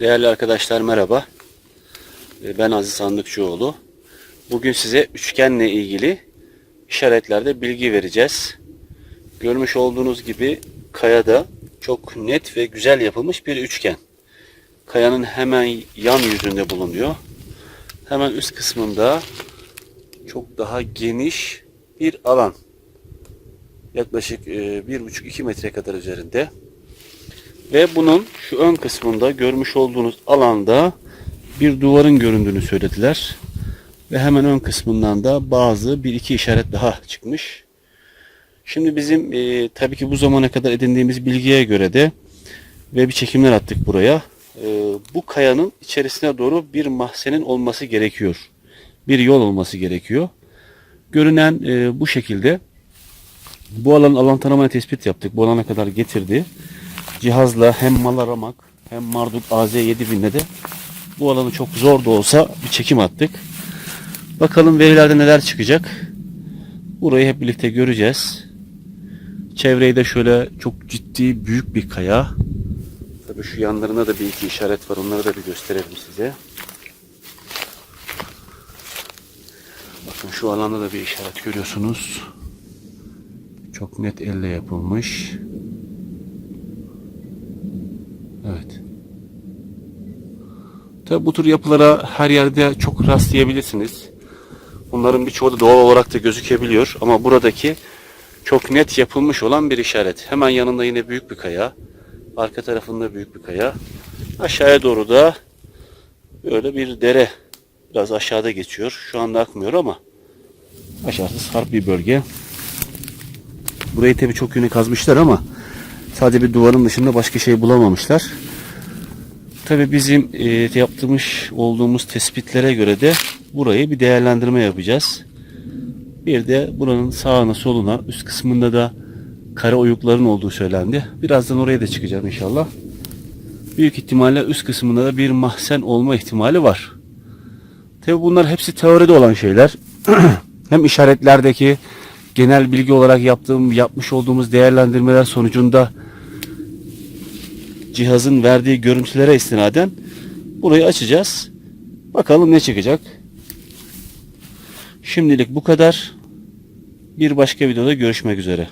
Değerli arkadaşlar merhaba. Ee, Ben Aziz Sandıkçıoğlu. Bugün size üçgenle ilgili işaretlerde bilgi vereceğiz. Görmüş olduğunuz gibi kayada çok net ve güzel yapılmış bir üçgen. Kayanın hemen yan yüzünde bulunuyor. Hemen üst kısmında çok daha geniş bir alan. Yaklaşık e, 1,5-2 metre kadar üzerinde. Ve bunun şu ön kısmında görmüş olduğunuz alanda bir duvarın göründüğünü söylediler. Ve hemen ön kısmından da bazı bir iki işaret daha çıkmış. Şimdi bizim e, tabii ki bu zamana kadar edindiğimiz bilgiye göre de ve bir çekimler attık buraya. E, bu kayanın içerisine doğru bir mahzenin olması gerekiyor. Bir yol olması gerekiyor. Görünen e, bu şekilde. Bu alanın alan tanımını tespit yaptık. Bu alana kadar getirdi cihazla hem mal aramak hem Marduk AZ7000'le de bu alanı çok zor da olsa bir çekim attık. Bakalım verilerde neler çıkacak. Burayı hep birlikte göreceğiz. Çevreyi de şöyle çok ciddi büyük bir kaya. Tabii şu yanlarına da bir iki işaret var. Onları da bir gösterelim size. Bakın şu alanda da bir işaret görüyorsunuz. Çok net elle yapılmış. Tabi bu tür yapılara her yerde çok rastlayabilirsiniz. Bunların birçoğu da doğal olarak da gözükebiliyor. Ama buradaki çok net yapılmış olan bir işaret. Hemen yanında yine büyük bir kaya. Arka tarafında büyük bir kaya. Aşağıya doğru da böyle bir dere. Biraz aşağıda geçiyor. Şu anda akmıyor ama aşağısı sarp bir bölge. Burayı tabi çok yönü kazmışlar ama Sadece bir duvarın dışında başka şey bulamamışlar. Tabii bizim e, yaptırmış olduğumuz tespitlere göre de burayı bir değerlendirme yapacağız. Bir de buranın sağına soluna üst kısmında da kare oyukların olduğu söylendi. Birazdan oraya da çıkacağım inşallah. Büyük ihtimalle üst kısmında da bir mahzen olma ihtimali var. Tabi bunlar hepsi teoride olan şeyler. Hem işaretlerdeki genel bilgi olarak yaptığım yapmış olduğumuz değerlendirmeler sonucunda cihazın verdiği görüntülere istinaden burayı açacağız. Bakalım ne çıkacak. Şimdilik bu kadar. Bir başka videoda görüşmek üzere.